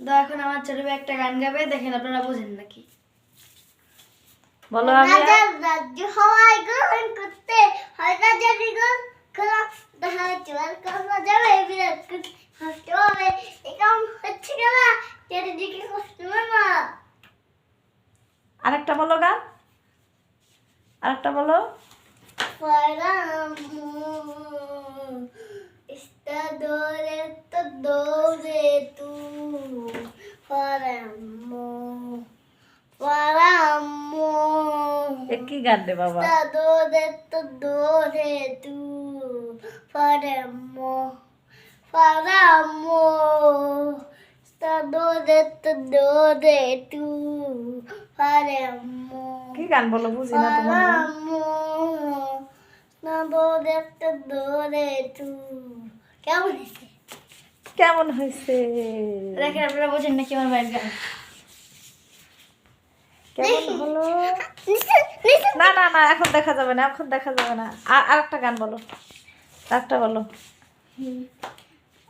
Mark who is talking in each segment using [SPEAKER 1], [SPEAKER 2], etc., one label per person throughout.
[SPEAKER 1] তো এখন আমার ছোট ভাই একটা গান গাবে দেখেন আপনারা বোঝেন নাকি।
[SPEAKER 2] বলো আমি
[SPEAKER 3] রাজার রাজ্য হওয়ায় গ্রহণ করতে হয় রাজারি গল কলা দেখা চল কলা যাবে বিরাট করতে হবে। এরকম হচ্ছে গেলা চারিদিকে কষ্ট মামা
[SPEAKER 2] আরেকটা বলো গান। আরেকটা বলো।
[SPEAKER 3] está doleto dole tu.
[SPEAKER 2] কি কি গান বলো বুঝি না তোমার
[SPEAKER 3] পরমো তো দোরে তু কেমন হয়েছে?
[SPEAKER 2] কেমন হইছে
[SPEAKER 1] রাখেন আপনারা বুঝেন নাকি আমার বাইরে গান?
[SPEAKER 2] কেমন হলো? না না না এখন দেখা যাবে না এখন দেখা যাবে না। আর আরেকটা গান বলো। আরেকটা বলো।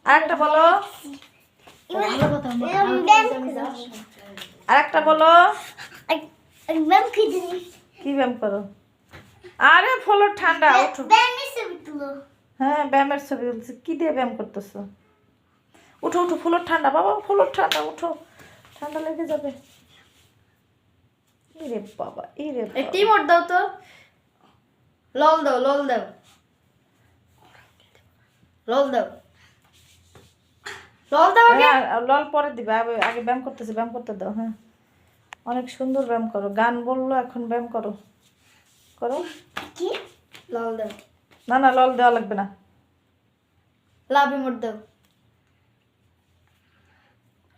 [SPEAKER 2] আরেকটা বলো।
[SPEAKER 1] ভালো কথা বলো।
[SPEAKER 3] ব্যায়াম
[SPEAKER 2] আরেকটা বলো। কি ব্যায়াম করো? আরে ফলো ঠান্ডা ওঠো।
[SPEAKER 3] তুলো।
[SPEAKER 2] হ্যাঁ ব্যায়ামের ছবি বলছি কি দিয়ে ব্যায়াম করতেছো? উঠো উঠো ফুলোর ঠান্ডা বাবা ফুলোর ঠান্ডা উঠো। ঠান্ডা লেগে যাবে। ইরে বাবা বাবা।
[SPEAKER 1] একটি মোট দাও তো। লল দাও লল দাও। লল দাও। লল দাও আগে।
[SPEAKER 2] হ্যাঁ লল পরে দিবে আগে আগে ব্যায়াম করতেছে ব্যায়াম করতে দাও হ্যাঁ। অনেক সুন্দর ব্যায়াম করো গান বলল এখন ব্যায়াম করো। করো।
[SPEAKER 3] কি?
[SPEAKER 1] লল দাও।
[SPEAKER 2] না না লল দেওয়া লাগবে না।
[SPEAKER 1] লাভি মোট দাও।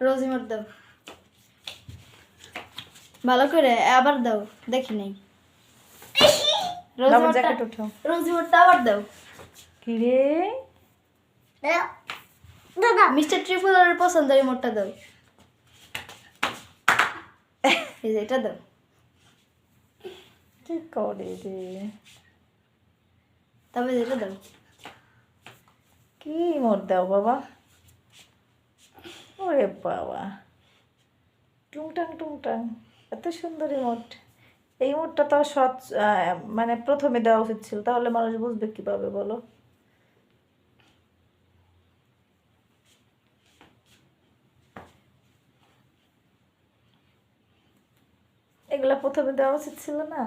[SPEAKER 1] রোজি মোট দাও। ভালো করে আবার দাও দেখি নাই। আবার দাও।
[SPEAKER 2] কি রে?
[SPEAKER 3] দাদা
[SPEAKER 1] মিস্টার ট্রিপুলার পছন্দের মোটটা দাও। এই যে এটা দাও।
[SPEAKER 2] কি করে রে?
[SPEAKER 1] তবে এটা দাও।
[SPEAKER 2] কি মোট দাও বাবা? ওরে বাবা। টুংটাং টুংটাং। এত সুন্দর এই মোট। এই মোটটা তো সৎ মানে প্রথমে দেওয়া উচিত ছিল তাহলে মানুষ বুঝবে কীভাবে বলো? এগুলা প্রথমে দেওয়া উচিত ছিল না?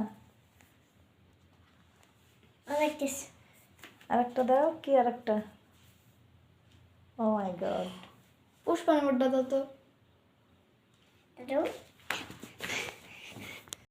[SPEAKER 3] অনেক কিছু
[SPEAKER 2] আরেকটা দাও কি আরেকটা? ও মাই গড
[SPEAKER 1] পুষ্পানি মোটটা দাও তো।
[SPEAKER 3] এটাও